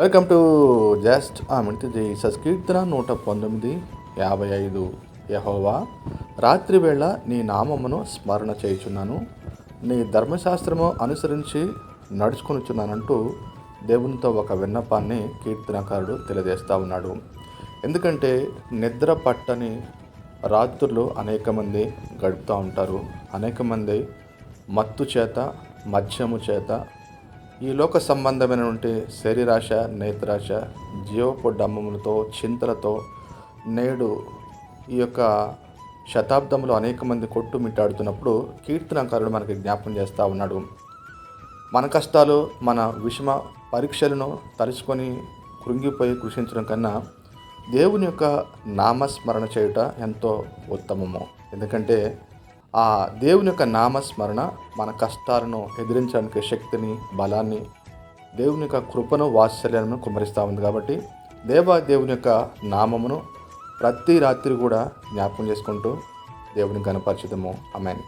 Welcome to just ఆ Jesus సస్కీర్తన నూట పంతొమ్మిది యాభై ఐదు. యహోవా రాత్రివేళ నీ నామమును స్మరణ చేయుచున్నాను. నీ ధర్మశాస్త్రము అనుసరించి నడుచుకునిచున్నానంటూ దేవునితో ఒక విన్నపాన్ని కీర్తనకారుడు తెలియజేస్తూ ఉన్నాడు. ఎందుకంటే నిద్ర పట్టని రాత్రులు అనేక మంది గడుపుతూ ఉంటారు. అనేక మంది మత్తు చేత మద్యము చేత ఈ లోక సంబంధమైనటువంటి శరీరాశ నేత్రాశ జీవపు డమ్మములతో చింతలతో నేడు ఈ యొక్క శతాబ్దంలో అనేక మంది కొట్టుమిట్టాడుతున్నప్పుడు కీర్తనకారుడు మనకి జ్ఞాపం చేస్తూ ఉన్నాడు. మన కష్టాలు మన విషమ పరీక్షలను తలుచుకొని కృంగిపోయి కృషించడం కన్నా దేవుని యొక్క నామస్మరణ చేయుట ఎంతో ఉత్తమము. ఎందుకంటే ఆ దేవుని యొక్క నామస్మరణ మన కష్టాలను ఎదిరించడానికి శక్తిని బలాన్ని దేవుని యొక్క కృపను వాత్సల్యాలను కుమరిస్తూ ఉంది కాబట్టి దేవా దేవుని యొక్క నామమును ప్రతి రాత్రి కూడా జ్ఞాపకం చేసుకుంటూ దేవుని కనపరచుదము అమెన్